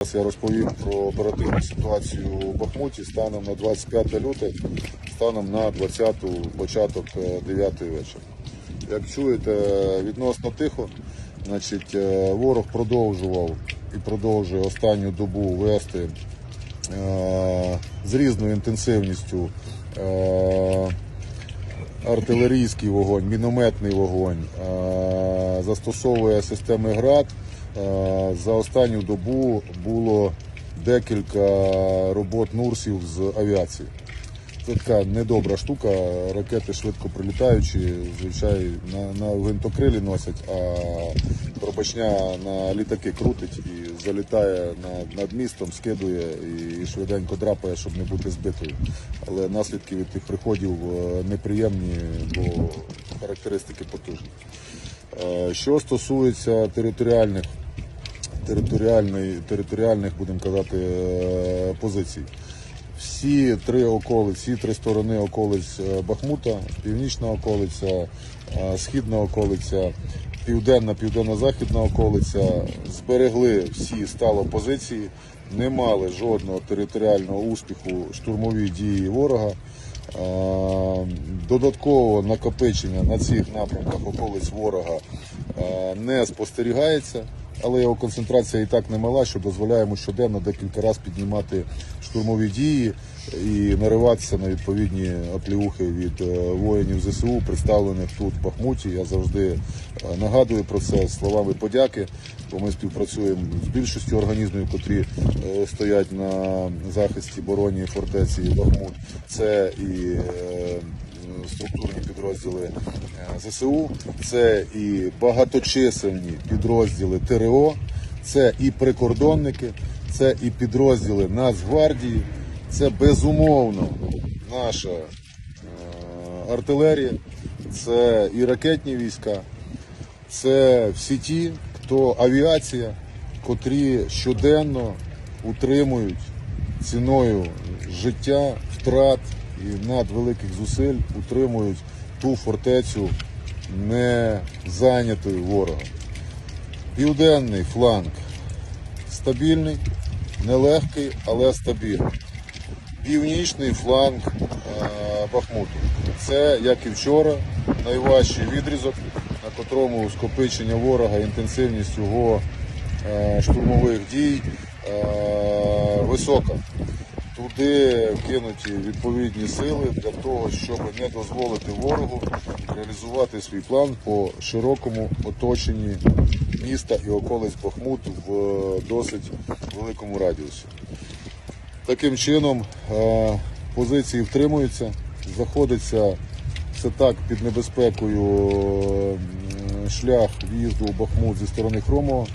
Зараз я розповім про оперативну ситуацію у Бахмуті станом на 25 лютого, станом на 20 початок 9 вечора. Як чуєте, відносно тихо, значить, е, ворог продовжував і продовжує останню добу вести е, з різною інтенсивністю е, артилерійський вогонь, мінометний вогонь, е, застосовує системи ГРАД. Е, За останню добу було декілька робот Нурсів з авіації. Це така недобра штука. Ракети швидко прилітаючі, звичайно, на, на гвинтокрилі носять, а пробачня на літаки крутить і залітає над, над містом, скидує і швиденько драпає, щоб не бути збитою. Але наслідки від тих приходів е, неприємні, бо характеристики потужні. Е, Що стосується територіальних територіальної, територіальних, будемо казати, е, позицій. Всі три околиці, всі три сторони околиць е, Бахмута, північна околиця, е, східна околиця, південна, південно-західна околиця зберегли всі стало позиції, не мали жодного територіального успіху штурмові дії ворога. Е, Додатково накопичення на цих напрямках околиць ворога не спостерігається, але його концентрація і так немала, що дозволяє йому щоденно декілька разів піднімати штурмові дії і нариватися на відповідні оплеухи від е, воїнів ЗСУ, представлених тут в Бахмуті. Я завжди е, нагадую про це словами подяки, бо ми співпрацюємо з більшістю організмів, котрі е, стоять на захисті бороні фортеці Бахмут. Це і структурні підрозділи е, ЗСУ, це і багаточисельні підрозділи ТРО, це і прикордонники, це і підрозділи Нацгвардії, це безумовно наша е, артилерія, це і ракетні війська, це всі ті, хто авіація, котрі щоденно утримують ціною життя, втрат і надвеликих зусиль утримують ту фортецю не зайнятою ворогом. Південний фланг стабільний, нелегкий, але стабільний. Північний фланг е, Бахмуту. Це, як і вчора, найважчий відрізок, на котрому скопичення ворога, інтенсивність його е, штурмових дій е, висока. Туди кинуті відповідні сили для того, щоб не дозволити ворогу реалізувати свій план по широкому оточенні міста і околиць Бахмуту в е, досить великому радіусі. Таким чином е, позиції втримуються, знаходиться все так під небезпекою е, шлях в'їзду у Бахмут зі сторони Хромова.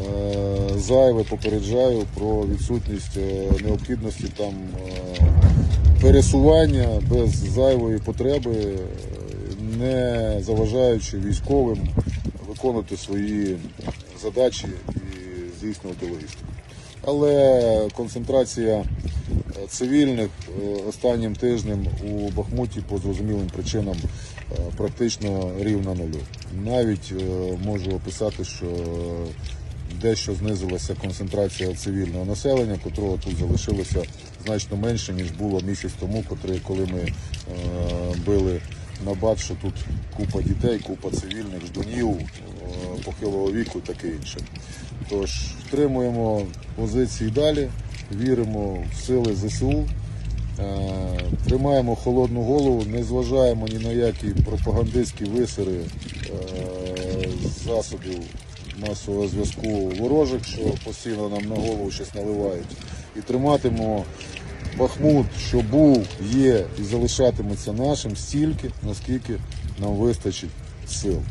Е, Зайве попереджаю про відсутність е, необхідності там е, пересування без зайвої потреби, не заважаючи військовим виконувати свої задачі і здійснювати логістику. Але концентрація цивільних останнім тижнем у Бахмуті по зрозумілим причинам практично рівна нулю. Навіть можу описати, що дещо знизилася концентрація цивільного населення, котрого тут залишилося значно менше, ніж було місяць тому, коли, ми е, били на бат, що тут купа дітей, купа цивільних, ждунів, е, похилого віку і таке інше. Тож втримуємо позиції далі, віримо в сили ЗСУ, е, тримаємо холодну голову, не зважаємо ні на які пропагандистські висери е, засобів масового зв'язку ворожих, що постійно нам на голову щось наливають. І триматимемо Бахмут, що був, є і залишатиметься нашим стільки, наскільки нам вистачить сил.